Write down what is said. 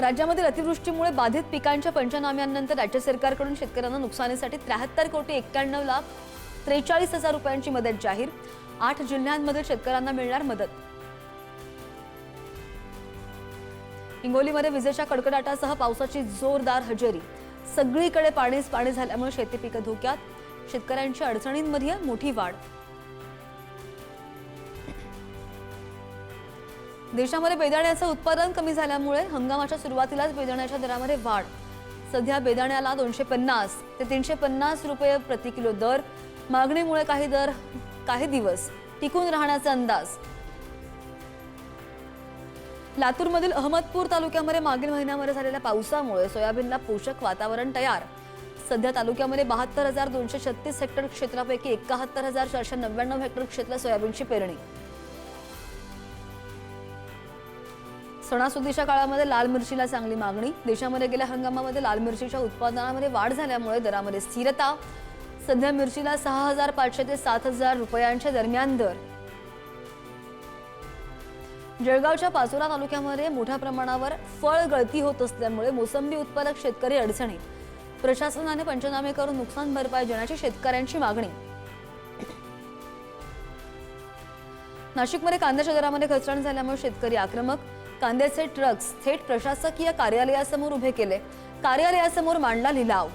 राज्यामधील अतिवृष्टीमुळे बाधित पिकांच्या पंचनाम्यांनंतर राज्य सरकारकडून शेतकऱ्यांना नुकसानीसाठी त्र्याहत्तर कोटी एक्क्याण्णव लाख त्रेचाळीस हजार रुपयांची मदत जाहीर. आठ जिल्ह्यांमध्ये शेतकऱ्यांना मिळणार मदत. हिंगोलीमध्ये विजेच्या कडकडाटासह पावसाची जोरदार हजेरी. सगळीकडे पाणीच पाणी झाल्यामुळे शेती पिकं धोक्यात. शेतकऱ्यांच्या अडचणींमध्ये मोठी वाढ. देशामध्ये बेदाण्याचं उत्पादन कमी झाल्यामुळे हंगामाच्या सुरुवातीलाच बेदाण्याच्या दरामध्ये वाढ. सध्या बेदाण्याला दोनशे पन्नास ते तीनशे पन्नास रुपये प्रति किलो दर. मागणीमुळे काही दर काही दिवस टिकून राहण्याचा अंदाज. लातूरमधील अहमदपूर तालुक्यामध्ये मागील महिन्यामध्ये झालेल्या पावसामुळे सोयाबीनला पोषक वातावरण तयार. सध्या तालुक्यामध्ये बहात्तर हजार दोनशे छत्तीस हेक्टर क्षेत्रापैकी एकाहत्तर हजार चारशे नव्याण्णव हेक्टर क्षेत्रात सोयाबीनची पेरणी. सणासुदीच्या काळामध्ये लाल मिरचीला चांगली मागणी देशामध्ये गेल्या हंगामामध्ये लाल मिरचीच्या उत्पादनामध्ये वाढ झाल्यामुळे दरामध्ये स्थिरता. सध्या मिरचीला सहा हजार पाचशे ते सात हजार रुपयांच्या दरम्यान दर. जळगावच्या पाचोरा तालुक्यामध्ये मोठ्या प्रमाणावर फळ गळती होत असल्यामुळे मोसंबी उत्पादक शेतकरी अडचणीत. प्रशासनाने पंचनामे करून नुकसान भरपाई देण्याची शेतकऱ्यांची मागणी. नाशिकमध्ये कांद्याच्या दरामध्ये घसरण झाल्यामुळे शेतकरी आक्रमक कांद्याचे ट्रक्स थेट प्रशासकीय कार्यालयासमोर उभे केले. कार्यालयासमोर मांडला लिलाव.